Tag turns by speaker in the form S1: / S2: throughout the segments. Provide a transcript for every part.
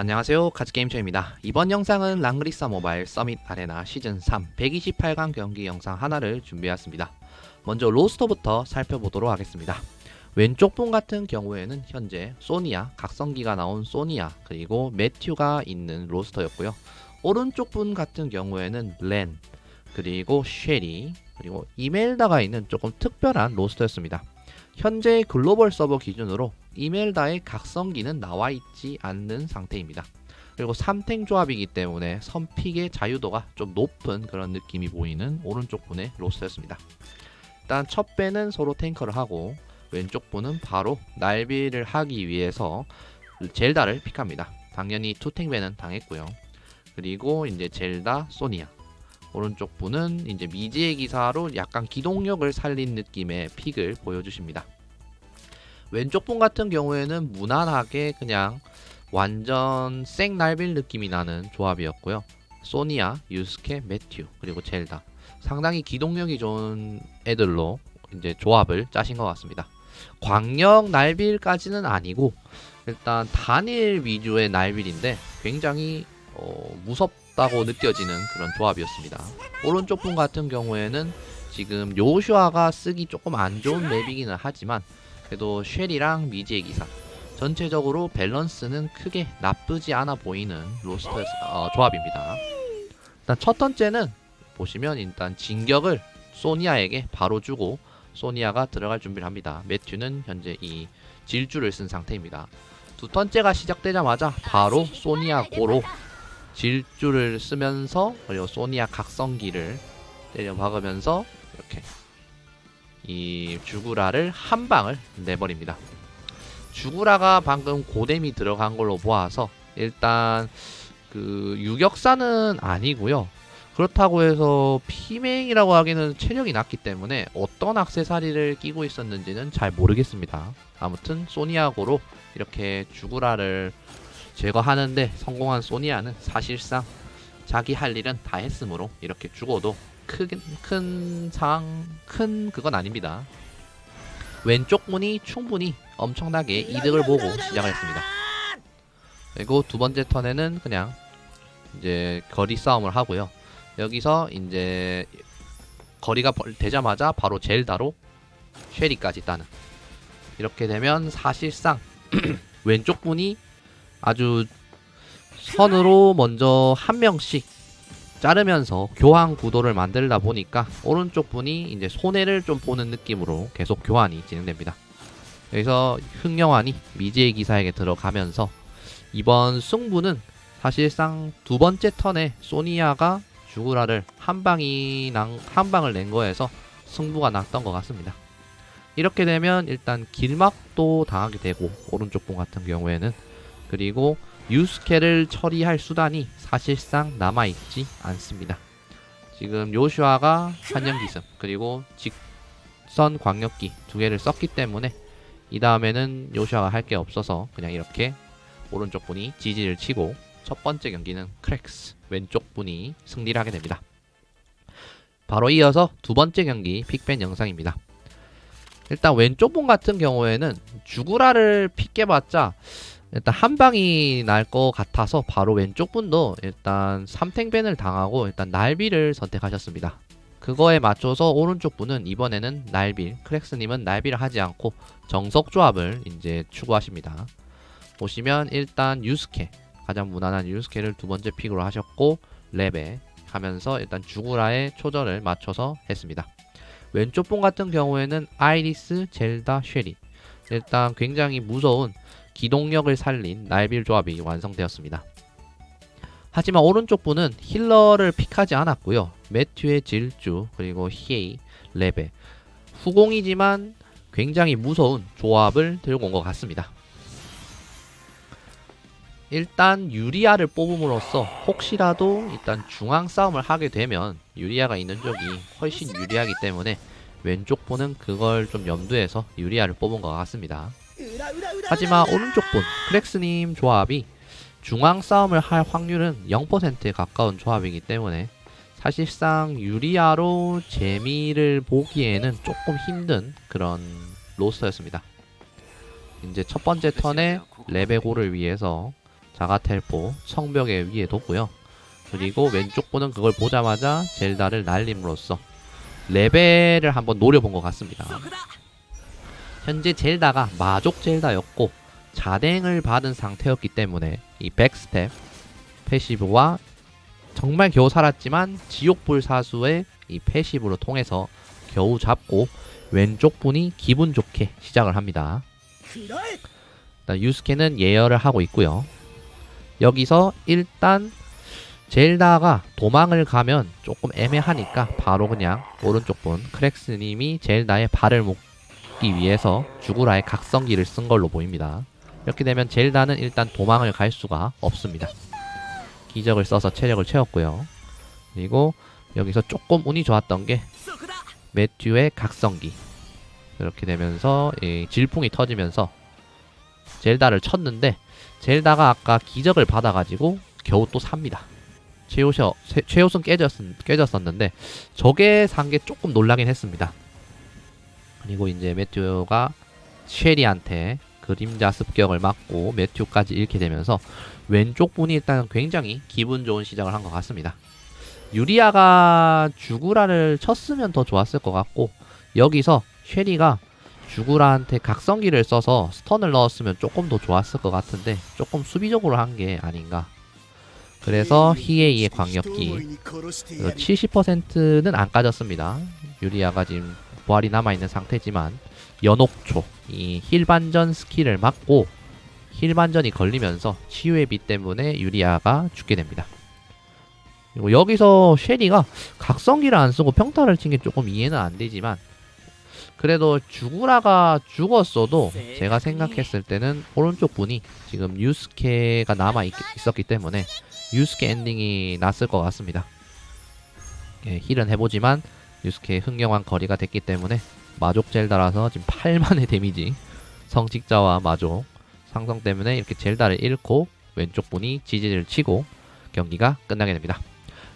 S1: 안녕하세요. 카즈게임쇼입니다. 이번 영상은 랑그리사 모바일 서밋 아레나 시즌3 128강 경기 영상 하나를 준비했습니다. 먼저 로스터부터 살펴보도록 하겠습니다. 왼쪽 분 같은 경우에는 현재 소니아, 각성기가 나온 소니아 그리고 매튜가 있는 로스터였고요. 오른쪽 분 같은 경우에는 렌 그리고 쉐리 그리고 이멜다가 있는 조금 특별한 로스터였습니다 현재 글로벌 서버 기준으로 이멜다의 각성기는 나와 있지 않는 상태입니다. 그리고 3탱 조합이기 때문에 선픽의 자유도가 좀 높은 그런 느낌이 보이는 오른쪽 분의 로스였습니다. 일단 첫 배는 서로 탱커를 하고 왼쪽 분은 바로 날비를 하기 위해서 젤다를 픽합니다. 당연히 투탱 배는 당했고요. 그리고 이제 젤다 소니아 오른쪽 분은 이제 미지의 기사로 약간 기동력을 살린 느낌의 픽을 보여주십니다. 왼쪽 분 같은 경우에는 무난하게 그냥 완전 생 날빌 느낌이 나는 조합이었고요. 소니아, 유스케, 매튜 그리고 젤다 상당히 기동력이 좋은 애들로 이제 조합을 짜신 것 같습니다. 광역 날빌까지는 아니고 일단 단일 위주의 날빌인데 굉장히 어, 무섭 다고 느껴지는 그런 조합이었습니다. 오른쪽 분 같은 경우에는 지금 요슈아가 쓰기 조금 안 좋은 맵이기는 하지만 그래도 쉘이랑 미지의 기사 전체적으로 밸런스는 크게 나쁘지 않아 보이는 로스터 어, 조합입니다. 일단 첫 번째는 보시면 일단 진격을 소니아에게 바로 주고 소니아가 들어갈 준비를 합니다. 매튜는 현재 이 질주를 쓴 상태입니다. 두 번째가 시작되자마자 바로 소니아 고로 질주를 쓰면서 그리고 소니아 각성기를 때려 박으면서 이렇게 이 주구라를 한 방을 내버립니다. 주구라가 방금 고뎀이 들어간 걸로 보아서 일단 그 유격사는 아니고요. 그렇다고 해서 피맹이라고 하기는 체력이 낮기 때문에 어떤 악세사리를 끼고 있었는지는 잘 모르겠습니다. 아무튼 소니아고로 이렇게 주구라를 제거하는데 성공한 소니아는 사실상 자기 할 일은 다 했으므로 이렇게 죽어도 큰, 큰 상황, 큰 그건 아닙니다. 왼쪽 문이 충분히 엄청나게 이득을 보고 시작을 했습니다. 그리고 두 번째 턴에는 그냥 이제 거리 싸움을 하고요. 여기서 이제 거리가 벌- 되자마자 바로 젤다로 쉐리까지 따는 이렇게 되면 사실상 왼쪽 분이 아주 선으로 먼저 한 명씩 자르면서 교환 구도를 만들다 보니까 오른쪽 분이 이제 손해를 좀 보는 느낌으로 계속 교환이 진행됩니다. 여기서 흥영환이 미지의 기사에게 들어가면서 이번 승부는 사실상 두 번째 턴에 소니아가 주구라를 한 방이 난, 한 방을 낸 거에서 승부가 났던 것 같습니다. 이렇게 되면 일단 길막도 당하게 되고 오른쪽 분 같은 경우에는 그리고 유스케를 처리할 수단이 사실상 남아있지 않습니다. 지금 요슈아가 한영기습 그리고 직선 광역기 두 개를 썼기 때문에 이 다음에는 요슈아가 할 게 없어서 그냥 이렇게 오른쪽 분이 지지를 치고 첫 번째 경기는 크랙스 왼쪽 분이 승리를 하게 됩니다. 바로 이어서 두 번째 경기 픽밴 영상입니다. 일단 왼쪽 분 같은 경우에는 주구라를 픽해봤자 일단 한 방이 날 것 같아서 바로 왼쪽 분도 일단 3탱밴을 당하고 일단 날비를 선택하셨습니다. 그거에 맞춰서 오른쪽 분은 이번에는 날빌, 크렉스님은 날비를 하지 않고 정석 조합을 이제 추구하십니다. 보시면 일단 유스케 가장 무난한 유스케를 두 번째 픽으로 하셨고 레베 하면서 일단 주구라의 초절을 맞춰서 했습니다. 왼쪽 분 같은 경우에는 아이리스, 젤다, 쉐리 일단 굉장히 무서운 기동력을 살린 날빌 조합이 완성되었습니다. 하지만 오른쪽 분은 힐러를 픽하지 않았고요. 매튜의 질주 그리고 히에이, 레베 후공이지만 굉장히 무서운 조합을 들고 온 것 같습니다. 일단 유리아를 뽑음으로써 혹시라도 일단 중앙 싸움을 하게 되면 유리아가 있는 쪽이 훨씬 유리하기 때문에 왼쪽 분은 그걸 좀 염두해서 유리아를 뽑은 것 같습니다. 하지만 오른쪽 분 크렉스님 조합이 중앙 싸움을 할 확률은 0%에 가까운 조합이기 때문에 사실상 유리아로 재미를 보기에는 조금 힘든 그런 로스터였습니다. 이제 첫 번째 턴에 레베고를 위해서 자가텔포 성벽에 위에 뒀고요. 그리고 왼쪽 분은 그걸 보자마자 젤다를 날림으로써 레벨을 한번 노려본 것 같습니다. 현재 젤다가 마족 젤다였고 자댕을 받은 상태였기 때문에 이 백스텝 패시브와 정말 겨우 살았지만 지옥불 사수의 이 패시브로 통해서 겨우 잡고 왼쪽 분이 기분 좋게 시작을 합니다. 유스케는 예열을 하고 있고요. 여기서 일단 젤다가 도망을 가면 조금 애매하니까 바로 그냥 오른쪽 분 크렉스님이 젤다의 발을 묶 기 위해서 주구라의 각성기를 쓴 걸로 보입니다. 이렇게 되면 젤다는 일단 도망을 갈 수가 없습니다. 기적을 써서 체력을 채웠고요. 그리고 여기서 조금 운이 좋았던 게 매튜의 각성기 이렇게 되면서 이 질풍이 터지면서 젤다를 쳤는데 젤다가 아까 기적을 받아가지고 겨우 또 삽니다. 세- 최호선 깨졌 깨졌었는데 저게 산 게 조금 놀라긴 했습니다. 그리고 이제 매튜가 쉐리한테 그림자 습격을 맞고 매튜까지 잃게 되면서 왼쪽 분이 일단 굉장히 기분 좋은 시작을 한 것 같습니다. 유리아가 주구라를 쳤으면 더 좋았을 것 같고 여기서 쉐리가 주구라한테 각성기를 써서 스턴을 넣었으면 조금 더 좋았을 것 같은데 조금 수비적으로 한 게 아닌가. 그래서 히에이의 광역기 그래서 70%는 안 까졌습니다. 유리아가 지금 부활이 남아있는 상태지만 연옥초 이 힐 반전 스킬을 맞고 힐 반전이 걸리면서 치유의 빛 때문에 유리아가 죽게 됩니다. 그리고 여기서 쉐리가 각성기를 안 쓰고 평타를 친 게 조금 이해는 안 되지만 그래도 주구라가 죽었어도 제가 생각했을 때는 오른쪽 분이 지금 유스케가 남아 있, 있었기 때문에 유스케 엔딩이 났을 것 같습니다. 예, 힐은 해보지만 유스케의 흥경한 거리가 됐기 때문에 마족 젤다라서 지금 8만의 데미지 성직자와 마족 상성 때문에 이렇게 젤다를 잃고 왼쪽 분이 지지를 치고 경기가 끝나게 됩니다.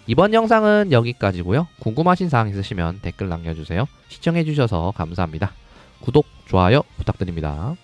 S1: 이번 영상은 여기까지고요. 궁금하신 사항 있으시면 댓글 남겨주세요. 시청해주셔서 감사합니다. 구독, 좋아요 부탁드립니다.